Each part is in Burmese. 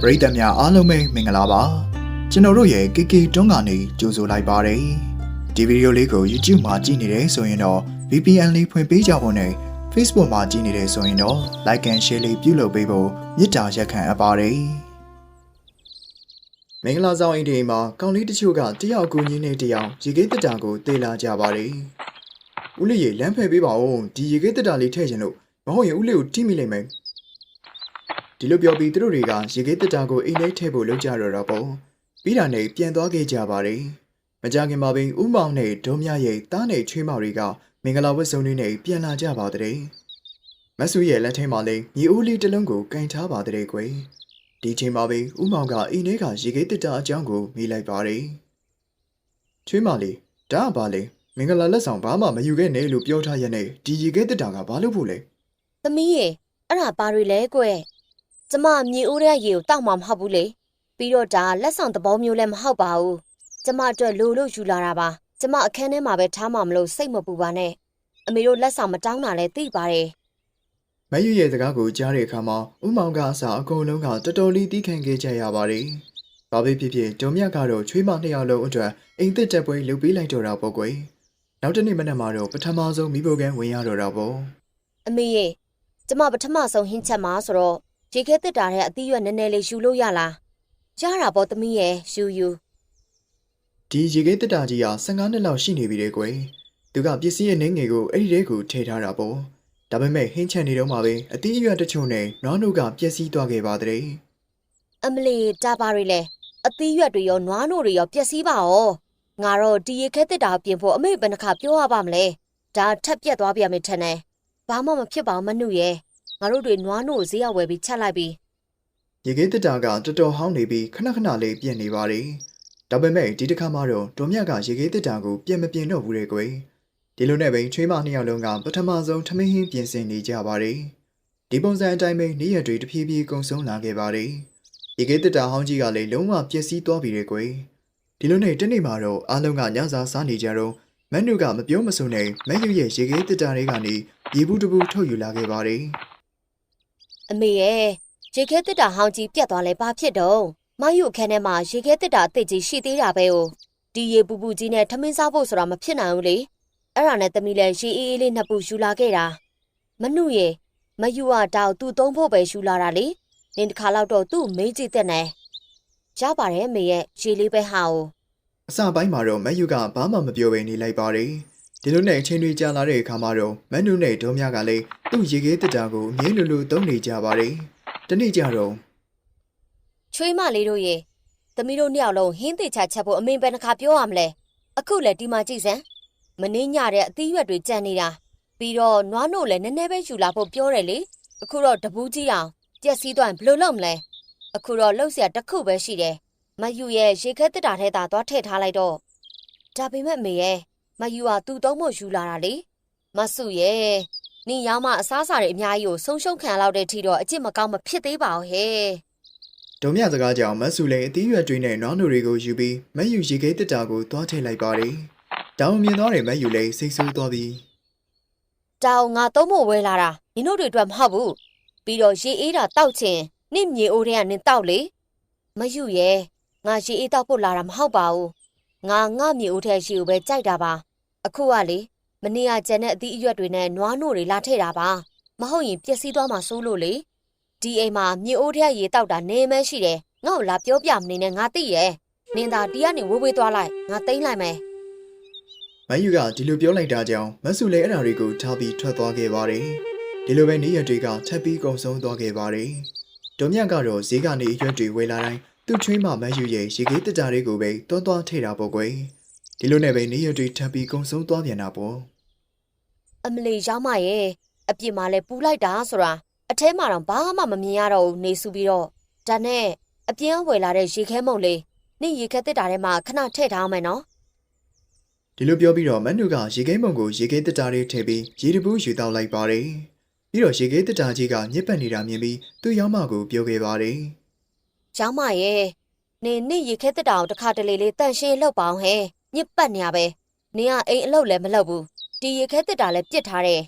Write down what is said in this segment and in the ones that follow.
ပရိသတ်များအားလုံးပဲမင်္ဂလာပါကျွန်တော်တို့ရဲ့ KK တွန်းကနေကြိုဆိုလိုက်ပါတယ်ဒီဗီဒီယိုလေးကို YouTube မှာကြည့်နေတယ်ဆိုရင်တော့ VPN လေးဖွင့်ပေးကြဖို့နဲ့ Facebook မှာကြည့်နေတယ်ဆိုရင်တော့ Like and Share လေးပြုလုပ်ပေးဖို့မေတ္တာရက်ခံအပ်ပါတယ်မင်္ဂလာဆောင်အိမ်ဒီမှာကောင်းလေးတချို့ကတယောက်ကူညီနေတယောက်ရေခဲတက်တာကိုတေးလာကြပါတယ်ဦးလေးရေလမ်းဖယ်ပေးပါဦးဒီရေခဲတက်တာလေးထည့်ချင်လို့မဟုတ်ရင်ဦးလေးကိုထိမိလိမ့်မယ် ဒီလိုပြောပြီးသူတို့တွေကရေခဲတက်တာကိုအိမ်ထဲထည့်ဖို့လုပ်ကြတော့တော့ပေါ့ပြီးတာနဲ့ပြန်သွားခဲ့ကြပါတယ်မကြခင်မှာပင်ဥမောင်နဲ့ဒုံမြရဲ့တားနဲ့ချွေးမောင်တွေကမင်္ဂလာဝတ်စုံတွေနဲ့ပြန်လာကြပါတဲ့မဆူရဲ့လက်ထဲမှာလည်းမြေအိုးလေးတစ်လုံးကိုကင်ထားပါတဲ့ကွယ်ဒီချိန်မှာပင်ဥမောင်ကအိမ်ထဲကရေခဲတက်တာအကြောင်းကိုမေးလိုက်ပါတယ်ချွေးမောင်လေးဒါကဘာလဲမင်္ဂလာလက်ဆောင်ဘာမှမယူခဲ့နဲ့လို့ပြောထားရတဲ့ဒီရေခဲတက်တာကဘာလို့ဖို့လဲ။သမီးရေအဲ့ဒါဘာတွေလဲကွယ်။ ကျမမြေအိုးတဲ့ရေကိုတောက်မှမဟုတ်ဘူးလေ။ပြီးတော့ဒါလက်ဆောင်သဘောမျိုးလည်းမဟုတ်ပါဘူး။ကျမအတွက်လိုလို့ယူလာတာပါ။ကျမအခန်းထဲမှာပဲထားမှမလို့စိတ်မပူပါနဲ့။အမေတို့လက်ဆောင်မတောင်းတာလည်းသိပါတယ်မယူရဲ့စကားကိုကြားတဲ့အခါမှာဥမောင်ကအစားအကုန်လုံးကတော်တော်လေးတီးခံခဲ့ကြရပါတယ်။ဘာပဲဖြစ်ဖြစ်ဒုံမြတ်ကတော့ချွေးမနှစ်ယောက်လုံးအတွက်အိမ်သစ်တက်ပွဲလုပ်ပေးလိုက်တော့တာပေါ့ကွယ်။နောက်တစ်နေ့မနက်မှာတော့ပထမဆုံးမိဖို့ကန်းဝင်ရတော့တာပေါ့။အမေရေကျမပထမဆုံးဟင်းချက်မှာဆိုတော့ ရေခဲတစ်တာတဲ့အသီးရွက်နည်းနည်းလေးယူလို့ရလား။ကြားတာပေါ့သမီးရေယူယူ။ဒီရေခဲတက်တာကြီးက15နှစ်လောက်ရှိနေပြီလေကွယ်။သူကပစ္စည်းရဲ့နေငယ်ကိုအဲ့ဒီထဲကိုထည့်ထားတာပေါ့။ဒါပေမဲ့ဟင်းချက်နေတော့မှပဲအတီးအရွက်တချို့နဲ့နွားတို့ကပျက်စီးသွားခဲ့ပါတဲ့။အမလီတာပါရီလေအသီးရွက်တွေရောနွားနို့တွေရောပျက်စီးပါရောငါတော့ဒီရေခဲတစ်တာပြင်ဖို့အမေဘယ်နှခါပြောရပါမလဲဒါထက်ပြက်သွားပြမယ်ထင်တယ်ဘာမှမဖြစ်ပါဘူးမနှုတ်ရဲ့ ငါတို့တွေနွားနို့ကိုဈေးရောက်ဝယ်ပြီးချက်လိုက်ပြီးရေခဲတက်တာကတော်တော်ဟောင်းနေပြီးခဏခဏလေးပြင့်နေပါတယ်။ဒါပေမဲ့ဒီတစ်ခါမှတော့ဒေါ်မြတ်ကရေခဲတက်တာကိုပြင်မပြင်တော့ဘူးလေကွယ်။ဒီလိုနဲ့ပဲချွေးမနှစ်ယောက်လုံးကပထမဆုံးထမင်းဟင်းပြင်ဆင်နေကြပါတယ်။ဒီပုံစံအတိုင်းပဲနေ့ရက်တွေတဖြည်းဖြည်းကုန်ဆုံးလာခဲ့ပါတယ်။ရေခဲတက်တာဟောင်းကြီးကလည်းလုံးဝပျက်စီးသွားပြီလေကွယ်။ဒီလိုနဲ့တနေ့မှတော့အားလုံးကညစာစားနေကြတော့မန်နုကမပြောမစုံနဲ့မက်ယူရဲ့ရေခဲတက်တာတွေကနေရေဘူးတဘူးထုတ်ယူလာခဲ့ပါတယ်။ အမေရဲ့ရေခဲတစ်တာဟောင်းကြီးပြက်သွားလဲဘာဖြစ်တော့မယူအခန်းထဲမှာရေခဲတစ်တာအစ်စ်ကြီးရှိသေးတာပဲ哦ဒီရေပူပူကြီးနဲ့ထမင်းစားဖို့ဆိုတာမဖြစ်နိုင်ဘူးလေအဲ့ဒါနဲ့သမီးလည်းရေအေးအေးလေးနှစ်ပူယူလာခဲ့တာမနှုတ်ရဲ့မယူကတောက်သူ့သုံးဖို့ပဲယူလာတာလေနင်တစ်ခါတော့တော့သူ့မေးကြည့်တဲ့နဲ့ရပါတယ်အမေရဲ့ရေလေးပဲဟာ哦အစပိုင်းမှာတော့မက်ယူကဘာမှမပြောဘဲနေလိုက်ပါတယ်။ ဒီလိုနဲ့အချိန်တွေကြာလာတဲ့အခါမှာတော့မန်နုနဲ့ဒေါမြကလည်းသူ့ရေခဲတက်တာကိုအမြင်လိုလိုသုံးနေကြပါတယ်။တနေ့ကျတော့ချွေးမလေးတို့ရေသမီးတို့နှစ်ယောက်လုံးဟင်းသေးချချက်ဖို့အမင်ပဲတစ်ခါပြောရမလဲ။အခုလည်းဒီမှာကြည့်စမ်းမနှင်းညတဲ့အသီးရွက်တွေကြံနေတာပြီးတော့နွားနို့လည်းနည်းနည်းပဲယူလာဖို့ပြောတယ်လေ။အခုတော့တပူးကြီးအောင်ပြက်စီးသွားရင်ဘယ်လိုလုပ်မလဲ။အခုတော့လှုပ်ရှားတစ်ခုပဲရှိတယ်။မယူရဲ့ရေခဲတက်တာထဲသာသွားထည့်ထားလိုက်တော့ဒါပေမဲ့မေရဲ့ မယူကသူ့သုံးဖို့ယူလာတာလေမဆုရဲ့နင်ရောက်မှအစားအစာတွေအများကြီးကိုဆုံးရှုံးခံရလောက်တဲ့အထိတော့အကျင့်မကောင်းမဖြစ်သေးပါဘူးဟဲ့ဒေါ်မြစကားကြောင့်မတ်ဆူလည်းအသီးရွက်တွေနဲ့နွားနိုတွေကိုယူပြီးမက်ယူရေခဲတက်တာကိုသွားထည့်လိုက်ပါတယ်။တောင်မြင်သွားတဲ့မက်ယူလည်းစိတ်ဆိုးသွားပြီးတောင်ငါသုံးဖို့ဝဲလာတာနင်တို့တွေအတွက်မဟုတ်ဘူးပြီးတော့ရေအေးတာတောက်ချင်နင့်မြေအိုးထဲကနင်တောက်လေမယူရဲ့ငါရေအေးတောက်ဖို့လာတာမဟုတ်ပါဘူး ငါငါမြေအိုးထဲရှိကိုပဲကြိုက်တာပါအခုကလေမနေ့ကကျန်တဲ့အသီးအရွက်တွေနဲ့နွားနို့တွေလာထည့်တာပါမဟုတ်ရင်ပျက်စီးသွားမှာစိုးလို့လေဒီအိမ်မှာမြေအိုးထဲကရေတောက်တာနေမဲရှိတယ်ငါ့ကိုလာပြောပြမနေနဲ့ငါသိရဲ့နင်သာဒီကနေဝေးဝေးသွားလိုက်ငါသိမ့်လိုက်မယ်မက်ယူကဒီလိုပြောလိုက်တာကြောင့်မတ်ဆူလည်းအဲ့ဒါတွေကိုထားပြီးထွက်သွားခဲ့ပါတယ်။ဒီလိုပဲနေ့ရက်တွေကထပ်ပြီးကုန်ဆုံးသွားခဲ့ပါတယ်။ဒေါ်မြတ်ကတော့ဈေးကနေအရွက်တွေဝယ်လာတိုင်း သူ့ချွေးမမက်ယူရဲ့ရေခဲတက်တာတွေကိုပဲတွန်းတွန်းထည့်တာပေါ့ကွယ်။ဒီလိုနဲ့ပဲနေ့ရက်တွေထပ်ပြီးကုန်ဆုံးသွားပြန်တာပေါ့။အမလီရောက်မရဲ့အပြစ်မှာလဲပူလိုက်တာဆိုတာအထဲမှာတော့ဘာမှမမြင်ရတော့ဘူးနေစုပြီးတော့ဒါနဲ့အပြင်းဝယ်လာတဲ့ရေခဲမုံလေးနင့်ရေခဲတစ်တာထဲမှာခဏထည့်ထားအောင်မယ်နော်ဒီလိုပြောပြီးတော့မန်နူကရေခဲမုံကိုရေခဲတက်တာလေးထည့်ပြီးရေတပူးယူတောက်လိုက်ပါတယ်။ပြီးတော့ရေခဲတက်တာကြီးကညစ်ပတ်နေတာမြင်ပြီးသူ့ရောက်မကိုပြောခဲ့ပါတယ် ရောက်မရဲ့နင်နင့်ရေခဲတစ်တာကိုတစ်ခါတလေလေးတန့်ရှင်းလောက်ပါအောင်ဟဲ့ညစ်ပတ်နေရပဲနင်ကအိမ်အလုပ်လည်းမလုပ်ဘူးဒီရေခဲတစ်တာလည်းပြစ်ထားတယ်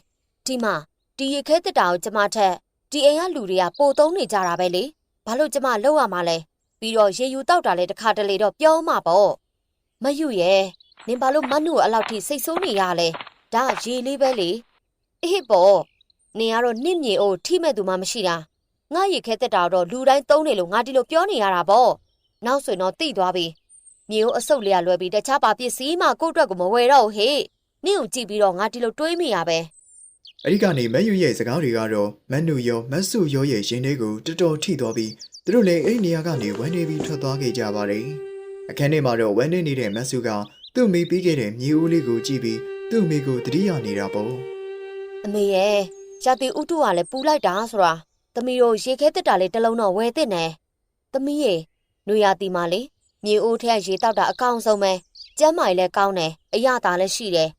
ဒီမှာဒီရေခဲတစ်တာကိုကျမထက်ဒီအိမ်ကလူတွေကပိုသုံးနေကြတာပဲလေဘာလို့ကျမလှုပ်ရမှာလဲပြီးတော့ရေယူတောက်တာလဲတစ်ခါတလေတော့ပြောမှာပေါ့မယူရဲ့နင်ဘာလို့မတ်နုကိုအဲ့လောက်ထိစိတ်ဆိုးနေရလဲဒါကရေလေးပဲလေအေးပေါ့နင်ကတော့နှင့်မြေအိုထိမဲ့သူမှမရှိတာ ငါရေခဲတက်တာတော့လူတိုင်းသုံးနေလို့ငါဒီလိုပြောနေရတာပေါ့နောက်ဆိုရင်တော့တိသွားပြီမြေအိုအဆုပ်လေးကလွယ်ပြီးတခြားပါပစ္စည်းမှကိုယ့်အတွက်ကိုမဝယ်တော့ဘူးဟေ့နင့်ကိုကြည့်ပြီးတော့ငါဒီလိုတွေးမိရပဲအဲ့ဒီကနေမက်ယူရဲ့စကားတွေကတော့မက်နူရောမက်ဆုရောရဲ့ရင်ထဲကိုတော်တော်ထိသွားပြီးသူတို့လည်းအဲ့ဒီနေရာကနေဝမ်းနေပြီးထွက်သွားခဲ့ကြပါတယ်အခန်းထဲမှာတော့ဝမ်းနေနေတဲ့မက်ဆုကသူ့မိပြီးခဲ့တဲ့မြေဦးလေးကိုကြည့်ပြီးသူ့မိကိုတတိယနေတာပေါ့အမေရဲ့ရာတီဥတုကလည်းပူလိုက်တာဆိုတာ သမီးတို့ရေခဲတက်တာလေးတစ်လုံးတော့ဝယ်သင့်တယ်သမီးရေနွေရာတီမှာလေမြေအိုးထက်ရေတောက်တာအကောင်းဆုံးပဲကျမ်းမာရေးလည်းကောင်းတယ်အရသာလည်းရှိတယ်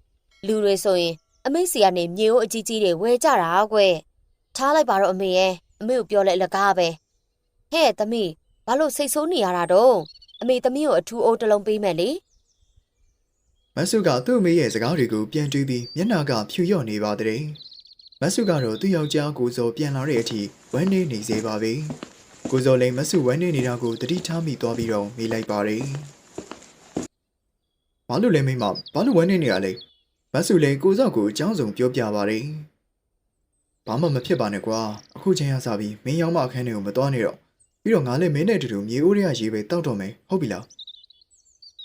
လူတွေဆိုရင် အမေစီကနေမြေအိုးအကြီးကြီးတွေဝယ်ကြတာကွယ်ထားလိုက်ပါတော့အမေရဲ့အမေကိုပြောလဲအလကားပဲဟဲ့သမီးဘာလို့စိတ်ဆိုးနေရတာတော့အမေသမီးကိုအထူးအိုးတစ်လုံးပေးမယ်လေမက်ဆုကသူ့မိရဲ့စကားတွေကိုပြန်တွေးပြီးမျက်နှာကဖြူလျော့နေပါတဲ့ မက်ဆုကတော့သူ့ယောက်ျားကိုစောပြန်လာတဲ့အထိဝမ်းနေနေစေပါပဲကိုစောလည်းမက်ဆုဝမ်းနေနေတာကိုတတိထားမိသွားပြီးတော့မေးလိုက်ပါတယ်ဘာလို့လဲမိမဘာလို့ဝမ်းနေနေရလဲမက်ဆုလည်းကိုစောကိုအကြောင်းစုံပြောပြပါတယ်ဘာမှမဖြစ်ပါနဲ့ကွာအခုချိန်ရစားပြီးမင်းယောင်မအခန်းထဲကိုမသွားနေတော့ပြီးတော့ငါလည်းမင်းနဲ့အတူတူမြေအိုးတွေကရေးပဲတောက်တော့မယ်ဟုတ်ပြီလား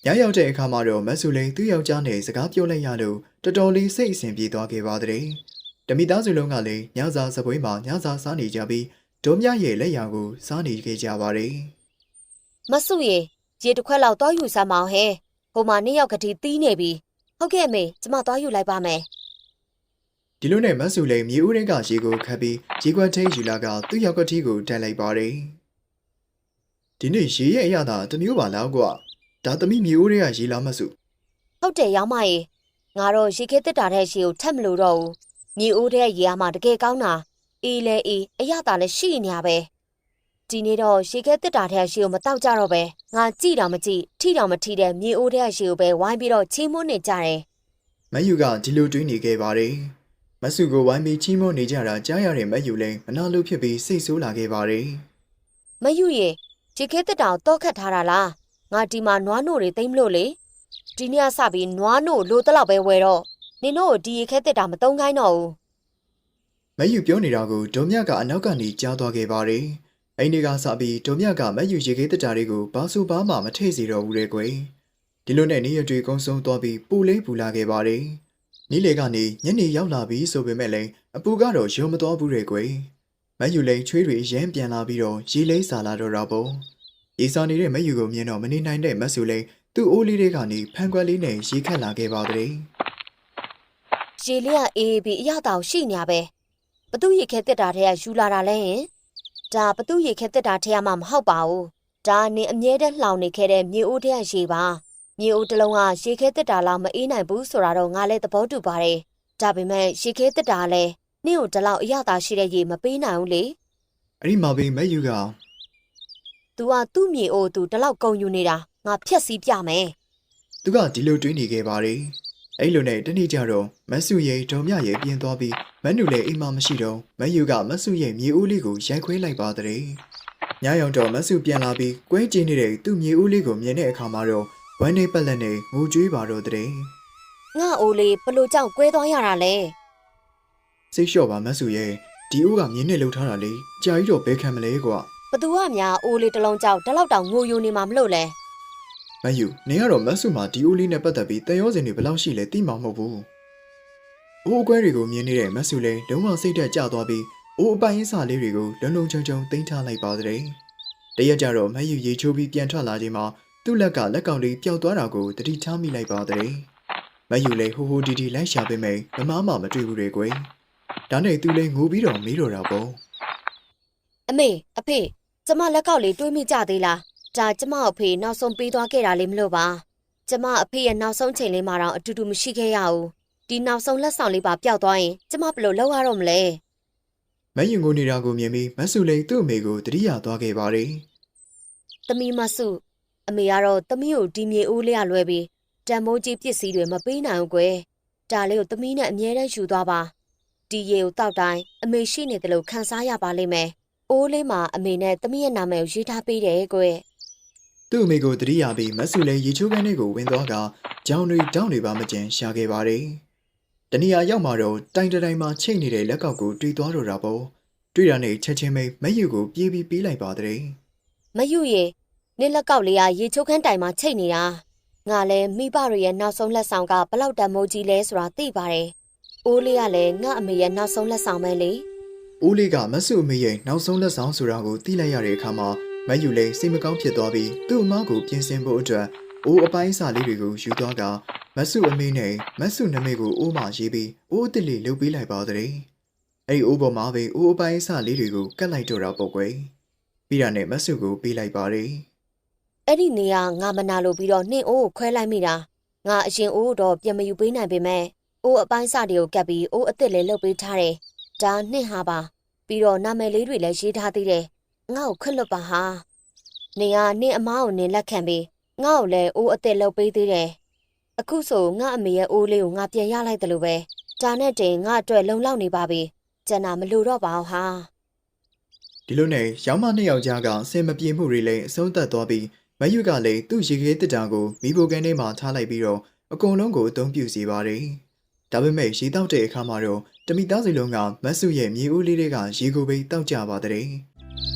ညရောက်တဲ့အခါမှာတော့မက်ဆူလိန်သူ့ယောက်ျားနဲ့စကားပြောလိုက်ရလို့တော်တော်လေးစိတ်အဆင်ပြေသွားခဲ့ပါတဲ့။ တမိသားစုလုံးကလည်းညစာစပွဲမှာညစာစားနေကြပြီးဒုံမြရဲ့လက်ရာကိုစားနေခဲ့ကြပါတယ်မဆုရေရေတစ်ခွက်လောက်တော့ယူစမ်းမအောင်ဟဲ့ဟိုမှာနှစ်ယောက်ကတိတီးနေပြီဟုတ်ကဲ့အမေကျမသွားယူလိုက်ပါမယ်။ဒီလိုနဲ့မက်ဆူလိန်မြေဦးရင်းကရေကိုခတ်ပြီးရေခွက်ထိန်ယူလာကသူ့ယောက်ကတိကိုတက်လိုက်ပါတယ်။ဒီနေ့ရေရဲ့အရသာတစ်မျိုးပါလားကွာ။ဒါသမီးမြေဦးရင်းကရေလာမက်ဆူဟုတ်တယ်ရောင်းမရေငါတော့ရေခဲတက်တာတဲ့ရေကိုထက်မလို့တော့ဘူး မြေအိုးတဲ့ရေအားမှတကယ်ကောင်းတာအေးလဲအေးအရသာလည်းရှိနေရပဲဒီနေ့တော့ရေခဲတက်တာတဲ့ရေကိုမတောက်ကြတော့ပဲငါကြည့်တော့မကြည့်ထိတော့မထိတဲ့မြေအိုးတဲ့ရေကိုပဲဝိုင်းပြီးတော့ချီးမွမ်းနေကြတယ်။မက်ယူကဒီလိုတွေးနေခဲ့ပါတယ်။မက်ဆူကိုဝိုင်းပြီးချီးမွမ်းနေကြတာကြားရတဲ့မက်ယူလည်းမနာလို့ဖြစ်ပြီးစိတ်ဆိုးလာခဲ့ပါတယ်။မယူရေရေခဲတက်တာကိုတော့ခတ်ထားတာလားငါဒီမှာနွားနို့တွေသိမ့်မလို့လေဒီနေ့ကစပြီးနွားနို့လိုတလောက်ပဲဝယ်တော့ နင်တို့ကိုဒီရေခဲတက်တာမတုံးခိုင်းတော့ဘူးမက်ယူပြောနေတာကိုဒုံမြကအနောက်ကနေကြားသွားခဲ့ပါတယ်။အိမ်တွေကစပြီးဒုံမြကမက်ယူရေခဲတတာတွေကိုဘာစုဘာမှမထည့်စီတော့ဘူးတဲ့ကွယ်။ဒီလိုနဲ့နေရတွေကုန်းဆုံးသွားပြီးပူလေးပူလာခဲ့ပါတယ်။နီးလေကနေညနေရောက်လာပြီဆိုပေမဲ့လည်းအပူကတော့ရုံမသွားဘူးတဲ့ကွယ်။မက်ယူလည်းချွေးတွေရမ်းပြန်လာပြီးတော့ရေလေးစာလာတော့တာပေါ့။ရေစာနေတဲ့မက်ယူကိုမြင်တော့မနေနိုင်တဲ့မက်ဆူလည်းသူ့အိုးလေးတွေကနေဖန်ခွက်လေးနဲ့ရေခတ်လာခဲ့ပါတဲ့။ ရေလေးကအေးပြီးအရသာကိုရှိနေရပဲဘသူရေခဲတက်တာတဲ့ကယူလာတာလဲဟင်ဒါဘသူရေခဲတက်တာတဲ့ကမှမဟုတ်ပါဘူးဒါနင်အမြဲတမ်းလှောင်နေခဲ့တဲ့မြေအိုးတဲ့ကရေပါမြေအိုးတစ်လုံးကရေခဲတက်တာလောက်မအေးနိုင်ဘူးဆိုတာတော့ငါလည်းသဘောတူပါတယ်ဒါပေမဲ့ရေခဲတက်တာလဲနင့်ကိုဒီလောက်အရသာရှိတဲ့ရေမပေးနိုင်ဘူးလေအဲ့ဒီမှာပဲမက်ယူက။ तू ကသူ့မြေအိုး तू ဒီလောက်ကုန်ယူနေတာငါဖြက်စီးပြမယ်သူကဒီလိုတွေးနေခဲ့ပါတယ်။ အဲ့လိုနဲ့တနေ့ကျတော့မတ်စုရဲ့ဒေါ်မြရဲ့ပြင်သွားပြီးမန်နူလည်းအိမ်မှာမရှိတော့မယူကမတ်စုရဲ့မြေဦးလေးကိုရိုက်ခွဲလိုက်ပါတဲ့။ညရောင်တော့မတ်စုပြန်လာပြီးကွဲကျင်းနေတဲ့သူ့မြေဦးလေးကိုမြင်တဲ့အခါမှာတော့ဝမ်းနေပက်လက်နဲ့ငိုကြွေးပါတော့တဲ့။ငါအိုးလေးဘလို့ကြောင့်ကွဲသွားရတာလဲ။စိတ်လျှော့ပါမတ်စုရဲ့ဒီဦးကမြင်းနဲ့လှုပ်ထားတာလေကြာကြီးတော့ဘဲခံမလဲကွာ။ဘသူကများအိုးလေးတစ်လုံးကြောင့်ဒီလောက်တောင်ငိုယိုနေမှာမလို့လဲ။ မယူနေကတော့မတ်စုမှာဒီဦးလေးနဲ့ပတ်သက်ပြီးတန်ရောစင်တွေဘယ်လောက်ရှိလဲသိမှာမဟုတ်ဘူး။အိုးအကွဲတွေကိုမြင်နေတဲ့မတ်စုလည်းလုံးဝစိတ်တက်ကြသွားပြီးအိုးအပိုင်အင်းစာလေးတွေကိုလုံလုံချုံချုံတင်ထားလိုက်ပါတဲ့။တရက်ကြတော့မတ်ယူရေချိုးပြီးပြန်ထွက်လာချိန်မှာသူ့လက်ကလက်ကောင်လေးပျောက်သွားတာကိုတတိထားမိလိုက်ပါတဲ့။မတ်ယူလည်းဟိုဟိုဒီဒီလိုက်ရှာပေးမယ်မမမှမတွေ့ဘူးလေကွယ်။ဒါနဲ့သူလည်းငိုပြီးတော့မေးတော့တာပေါ့။အမေအဖေကျမလက်ကောက်လေးတွေးမိကြသေးလား။ ဒါကျမအဖေနောက်ဆုံးပေးသွားခဲ့တာလေးမလို့ပါ။ကျမအဖေရဲ့နောက်ဆုံးချိန်လေးမှာတော့အတူတူမရှိခဲ့ရဘူး။ဒီနောက်ဆုံးလက်ဆောင်လေးပါပျောက်သွားရင်ကျမဘယ်လိုလုပ်ရတော့မလဲ။မတ်ယူငိုနေတာကိုမြင်ပြီးမတ်စုလည်းသူ့အမေကိုတတိယသွားခဲ့ပါတယ်။။သမီးမဆုအမေကတော့သမီးကိုဒီမြေအိုးလေးရလွဲပြီးတန်မိုးကြီးပစ္စည်းတွေမပေးနိုင်ဘူးကွယ်။ဒါလေးကိုသမီးနဲ့အမြဲတမ်းယူသွားပါ။ဒီရေကိုတောက်တိုင်းအမေရှိနေတယ်လို့ခံစားရပါလိမ့်မယ်။အိုးလေးမှာအမေနဲ့သမီးရဲ့နာမည်ကိုရေးထားပေးတယ်ကွယ် သူ့အမေကိုတတိယပြီးမဆုလည်းရေချိုးခန်းလေးကိုဝင်သွားကကြောင်တွေတောင်းတွေပါမကျန်ရှာခဲ့ပါတယ်။တနေရာရောက်မှတော့တိုင်တတိုင်မှာချိတ်နေတဲ့လက်ကောက်ကိုတွေ့သွားတော့တာပေါ့။တွေ့တာနဲ့ချက်ချင်းပဲမက်ယူကိုပြေးပြီးပေးလိုက်ပါတဲ့မယူရေနင်းလက်ကောက်လေးကရေချိုးခန်းတိုင်မှာချိတ်နေတာငါလည်းမိဘတွေရဲ့နောက်ဆုံးလက်ဆောင်ကဘလောက်တန်မိုးကြီးလဲဆိုတာသိပါတယ်အိုးလေးကလည်းငါအမေရဲ့နောက်ဆုံးလက်ဆောင်ပဲလေ။ဦးလေးကမဆုအမေရဲ့နောက်ဆုံးလက်ဆောင်ဆိုတာကိုသိလိုက်ရတဲ့အခါမှာ မက်ယူလည်းစိတ်မကောင်းဖြစ်သွားပြီးသူ့အမကိုပြင်ဆင်ဖို့အတွက်အိုးအပိုင်းအစာလေးတွေကိုယူသွားကမဆုအမေနဲ့မဆုနမေကိုအိုးမှရေးပြီးအိုးအစ်စ်လေးလှုပ်ပေးလိုက်ပါတဲ့။အဲ့ဒီအိုးပေါ်မှာပဲအိုးအပိုင်းအစာလေးတွေကိုကတ်လိုက်တော့တာပေါ့ကွယ်။ပြီးတာနဲ့မဆုကိုပေးလိုက်ပါတယ်။အဲ့ဒီနေရာငါမနာလို့ပြီးတော့နှင်းအိုးကိုခွဲလိုက်မိတာငါအရင်အိုးတော့ပြန်မယူပေးနိုင်ပေမဲ့အိုးအပိုင်းစတွေကိုကပ်ပြီးအိုးအစ်စ်လေးလှုပ်ပေးထားတယ်ဒါနှင်းဟာပါပြီးတော့နာမည်လေးတွေလည်းရေးထားသေးတယ် ငါ့ကိုခွတ်လွတ်ပါဟာနေကနှင်းအမားကိုနင်းလက်ခံပြီးငါ့ကိုလည်းအိုးအစ်စ်လှုပ်ပေးသေးတယ်အခုဆိုငါအမေရဲ့အိုးလေးကိုငါပြန်ရလိုက်တယ်လို့ပဲဒါနဲ့တင်ငါအတွက်လုံလောက်နေပါပြီကျန်တာမလိုတော့ပါဘူးဟာဒီလိုနဲ့ရောင်းမနှစ်ယောက်ကြားကအစင်မပြေမှုတွေလည်းအဆုံးသတ်သွားပြီးမယူကလည်းသူ့ရေခဲတစ်တာကိုမိဖို့ကန်ထဲမှာထားလိုက်ပြီးတော့အကုန်လုံးကိုအသုံးပြုစီပါတယ်။ဒါပေမဲ့ရေတောက်တဲ့အခါမှာတော့တမိသားစုလုံးကမတ်စုရဲ့မြေဦးလေးတွေကရေကိုပဲတောက်ကြပါတဲ့။